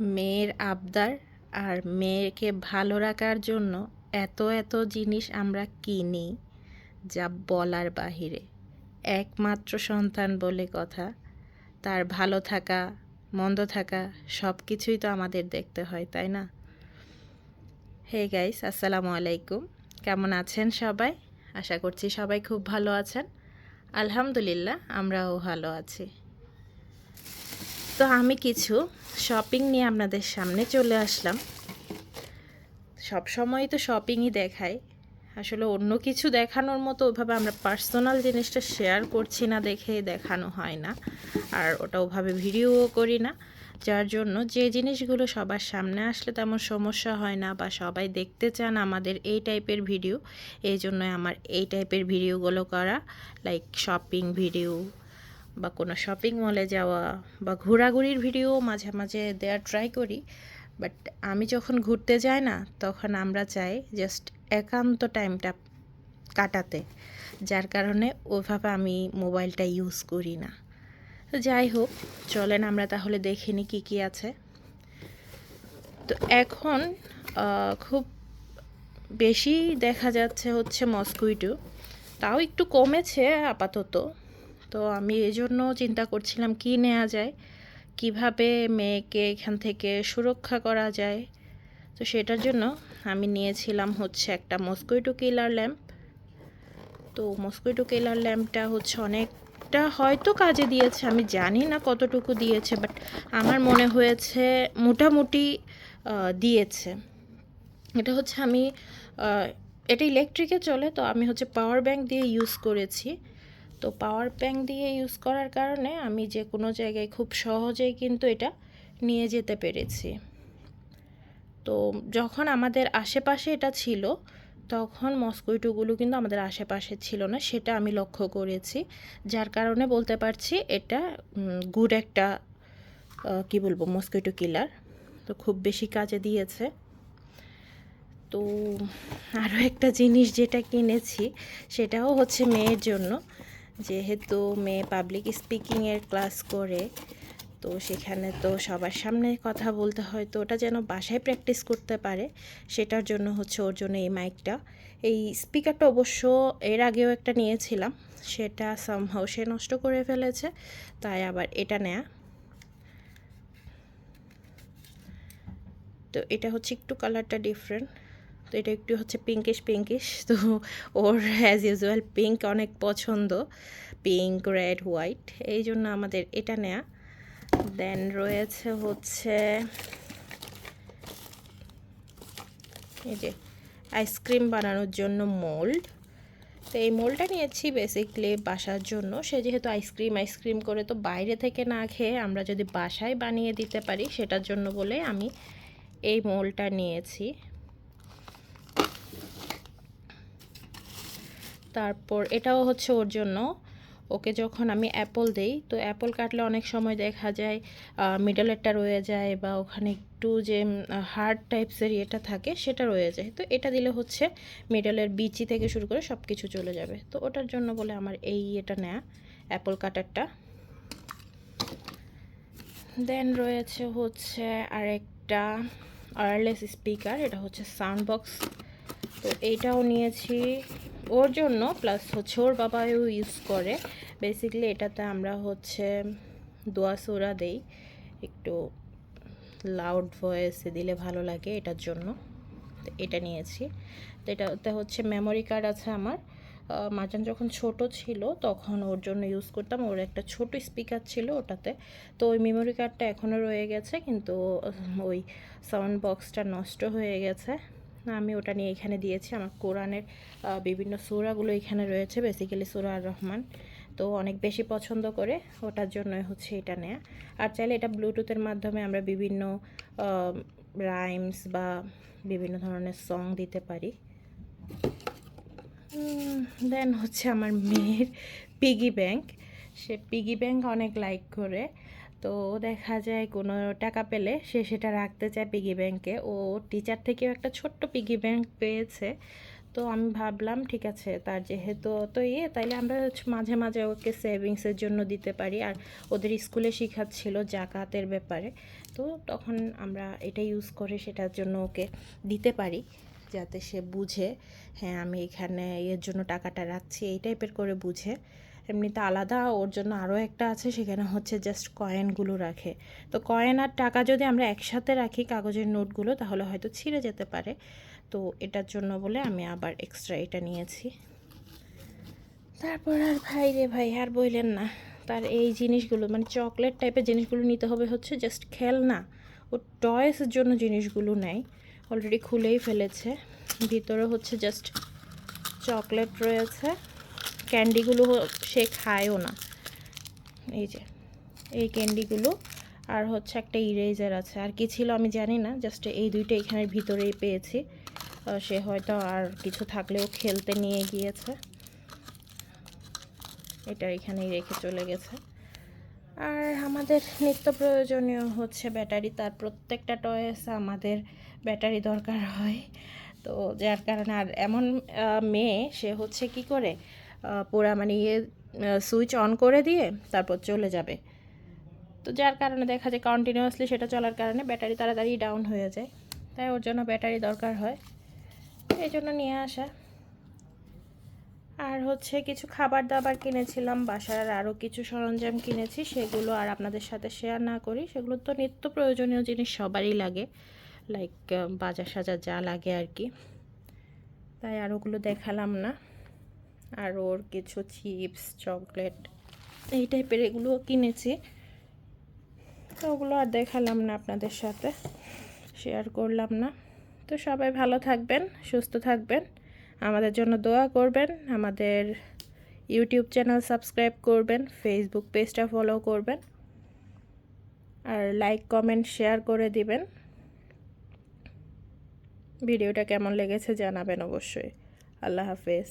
মেয়ের আবদার আর মেয়েকে ভালো রাখার জন্য এত এত জিনিস আমরা কিনি যা বলার বাহিরে। একমাত্র সন্তান বলে কথা। তার ভালো থাকা, মন্দ থাকা সব কিছুই তো আমাদের দেখতে হয়, তাই না? হে গাইস আসসালামু আলাইকুম। কেমন আছেন সবাই? আশা করছি সবাই খুব ভালো আছেন। আলহামদুলিল্লাহ, আমরাও ভালো আছি। তো আমি কিছু শপিং নিয়ে আপনাদের সামনে চলে আসলাম। সব সময় তো শপিংই দেখায় আসলে অন্য কিছু দেখানোর মতো ওভাবে আমরা পার্সোনাল জিনিসটা শেয়ার করছি না, দেখে দেখানো হয় না। আর ওটা ওভাবে ভিডিওও করি না। যার জন্য যে জিনিসগুলো সবার সামনে আসলে তেমন সমস্যা হয় না বা সবাই দেখতে চান আমাদের এই টাইপের ভিডিও এই জন্য আমার এই টাইপের ভিডিওগুলো করা লাইক শপিং ভিডিও বা কোনো শপিং মলে যাওয়া বা ঘোরাঘুরির ভিডিও মাঝে মাঝে দেওয়ার ট্রাই করি বাট আমি যখন ঘুরতে যাই না, তখন আমরা চাই জাস্ট একান্ত টাইমটা কাটাতে, যার কারণে ওইভাবে আমি মোবাইলটা ইউজ করি না। যাই হোক, চলেন আমরা তাহলে দেখে নিই কী কী আছে। তো এখন খুব বেশি দেখা যাচ্ছে হচ্ছে মস্কুইটো তাও একটু কমেছে আপাতত। তো আমি এই জন্য চিন্তা করছিলাম কি নেওয়া যায়, কীভাবে মেয়েকে এখান থেকে সুরক্ষা করা যায়। তো সেটার জন্য আমি নিয়েছিলাম হচ্ছে একটা মস্কুইটো কিলার ল্যাম্প তো মস্কুইটো কিলার ল্যাম্পটা হচ্ছে অনেকটা হয়তো কাজে দিয়েছে, আমি জানি না কতটুকু দিয়েছে বাট আমার মনে হয়েছে মোটামুটি দিয়েছে। এটা হচ্ছে আমি এটা ইলেকট্রিকে চলে, তো আমি হচ্ছে পাওয়ার ব্যাংক দিয়ে ইউজ করেছি। তো পাওয়ার ব্যাংক দিয়ে ইউজ করার কারণে আমি যে কোনো জায়গায় খুব সহজেই কিন্তু এটা নিয়ে যেতে পেরেছি। তো যখন আমাদের আশেপাশে এটা ছিল, তখন মস্কুইটোগুলো কিন্তু আমাদের আশেপাশে ছিল না, সেটা আমি লক্ষ্য করেছি। যার কারণে বলতে পারছি এটা গুড একটা কি বলব মস্কুইটো কিলার তো খুব বেশি কাজে দিয়েছে। তো আরও একটা জিনিস যেটা কিনেছি, সেটাও হচ্ছে মেয়ের জন্য। যেহেতু মেয়ে পাবলিক স্পিকিংয়ের ক্লাস করে, তো সেখানে তো সবার সামনে কথা বলতে হয়, তো ওটা যেন বাসায় প্র্যাকটিস করতে পারে, সেটার জন্য হচ্ছে ওর জন্য এই মাইকটা এই স্পিকারটা অবশ্য এর আগেও একটা নিয়েছিলাম, সেটা সামহাও সে নষ্ট করে ফেলেছে, তাই আবার এটা নেয়া। তো এটা হচ্ছে একটু কালারটা ডিফারেন্ট তো এটা একটু হচ্ছে পিঙ্কিশ পিঙ্কিশ তো ওর অ্যাজ ইউজুয়াল পিঙ্ক অনেক পছন্দ। পিঙ্ক রেড হোয়াইট এই জন্য আমাদের এটা নেয়া। দেন রয়েছে হচ্ছে এই যে আইসক্রিম বানানোর জন্য মোল্ড তো এই মোলটা নিয়েছি বেসিকলি বাসার জন্য। সে যেহেতু আইসক্রিম আইসক্রিম করে তো বাইরে থেকে না খেয়ে আমরা যদি বাসায় বানিয়ে দিতে পারি, সেটার জন্য বলে আমি এই মোলটা নিয়েছি। তারপর এটাও হচ্ছে ওর জন্য। ওকে যখন আমি অ্যাপল দেই, তো অ্যাপল কাটলে অনেক সময় দেখা যায় মিডলেরটা রয়ে যায় বা ওখানে একটু যে হার্ড টাইপসের ইয়েটা থাকে সেটা রয়ে যায়। তো এটা দিলে হচ্ছে মিডলের বিচি থেকে শুরু করে সব কিছু চলে যাবে। তো ওটার জন্য বলে আমার এই ইয়েটা নেয়া, অ্যাপল কাটারটা। দেন রয়েছে হচ্ছে আরেকটা ওয়্যারলেস স্পিকার এটা হচ্ছে সাউন্ড বক্স তো এইটাও নিয়েছি। ওর জন্য প্লাস হচ্ছে ওর বাবাও ইউজ করে। বেসিক্যালি এটাতে আমরা হচ্ছে দোয়া সোরা দেই। একটু লাউড ভয়েসে দিলে ভালো লাগে এটার জন্য। এটা নিয়েছি। তো এটাতে হচ্ছে মেমোরি কার্ড আছে আমার। মাজান যখন ছোট ছিল তখন ওর জন্য ইউজ করতাম। ওর একটা ছোট স্পিকার ছিল ওটাতে। তো ওই মেমোরি কার্ডটা এখনও রয়ে গেছে, কিন্তু ওই সাউন্ড বক্সটা নষ্ট হয়ে গেছে। আমি ওটা নিয়ে এখানে দিয়েছি। আমার কোরআনের বিভিন্ন সুরাগুলো এখানে রয়েছে বেসিক্যালি সুরা আর রহমান। তো অনেক বেশি পছন্দ করে, ওটার জন্যই হচ্ছে এটা নেয়া। আর চাইলে এটা ব্লুটুথের মাধ্যমে আমরা বিভিন্ন রাইমস বা বিভিন্ন ধরনের সং দিতে পারি। দেন হচ্ছে আমার মেয়ের পিগি ব্যাংক সে পিগি ব্যাংক অনেক লাইক করে। তো দেখা যায় কোনো টাকা পেলে সে সেটা রাখতে চায় পিগি ব্যাংকে ও টিচার থেকেও একটা ছোট্ট পিগি ব্যাংক পেয়েছে। তো আমি ভাবলাম, ঠিক আছে, তার যেহেতু তো ইয়ে তাইলে আমরা মাঝে মাঝে ওকে সেভিংসের জন্য দিতে পারি। আর ওদের স্কুলে শেখাচ্ছিল জাকাতের ব্যাপারে। তো তখন আমরা এটা ইউজ করে সেটার জন্য ওকে দিতে পারি, যাতে সে বুঝে হ্যাঁ আমি এখানে এর জন্য টাকাটা রাখছি, এই টাইপের করে বুঝে। এমনিতে আলাদা, ওর জন্য আরও একটা আছে, সেখানে হচ্ছে জাস্ট কয়েনগুলো রাখে। তো কয়েন আর টাকা যদি আমরা একসাথে রাখি কাগজের নোটগুলো তাহলে হয়তো ছিঁড়ে যেতে পারে। তো এটার জন্য বলে আমি আবার এক্সট্রা এটা নিয়েছি। তারপর আর ভাই রে ভাই, আর বললেন না। তার এই জিনিসগুলো মানে চকলেট টাইপের জিনিসগুলো নিতে হবে হচ্ছে জাস্ট খেলনা। ও টয়েসের জন্য জিনিসগুলো নেয়। অলরেডি খুলেই ফেলেছে। ভিতরে হচ্ছে জাস্ট চকলেট রয়েছে। ক্যান্ডিগুলো সে খায়ও না। এই যে, এই ক্যান্ডিগুলো। আর হচ্ছে একটা ইরেজার আছে। আর কি ছিল আমি জানি না জাস্ট এই দুইটা এখানের ভিতরেই পেয়েছি। সে হয়তো আর কিছু থাকলেও খেলতে নিয়ে গিয়েছে। এটা এখানেই রেখে চলে গেছে। আর আমাদের নিত্য প্রয়োজনীয় হচ্ছে ব্যাটারি। তার প্রত্যেকটা টয়েস আমাদের ব্যাটারি দরকার হয়। তো যার কারণে আর এমন মেয়ে, সে হচ্ছে কি করে? পুরা মানে ইয়ে সুইচ অন করে দিয়ে তারপর চলে যাবে। তো যার কারণে দেখা যায় কন্টিনিউয়াসলি সেটা চলার কারণে ব্যাটারি তাড়াতাড়ি ডাউন হয়ে যায়। তাই ওর জন্য ব্যাটারি দরকার হয়। এই জন্য নিয়ে আসা। আর হচ্ছে কিছু খাবার দাবার কিনেছিলাম, বাসার আরও কিছু সরঞ্জাম কিনেছি, সেগুলো আর আপনাদের সাথে শেয়ার না করি। সেগুলো তো নিত্য প্রয়োজনীয় জিনিস সবারই লাগে লাইক বাজার সাজার যা লাগে আর কি। তাই আর ওগুলো দেখালাম না। আর ওর কিছু চিপস, চকলেট, এই টাইপের এগুলোও কিনেছি। তো ওগুলো আর দেখালাম না আপনাদের সাথে শেয়ার করলাম না। তো সবাই ভালো থাকবেন, সুস্থ থাকবেন, আমাদের জন্য দোয়া করবেন, আমাদের ইউটিউব চ্যানেল সাবস্ক্রাইব করবেন ফেসবুক পেজটা ফলো করবেন, আর লাইক কমেন্ট শেয়ার করে দিবেন। ভিডিওটা কেমন লেগেছে জানাবেন অবশ্যই। আল্লাহ হাফেজ।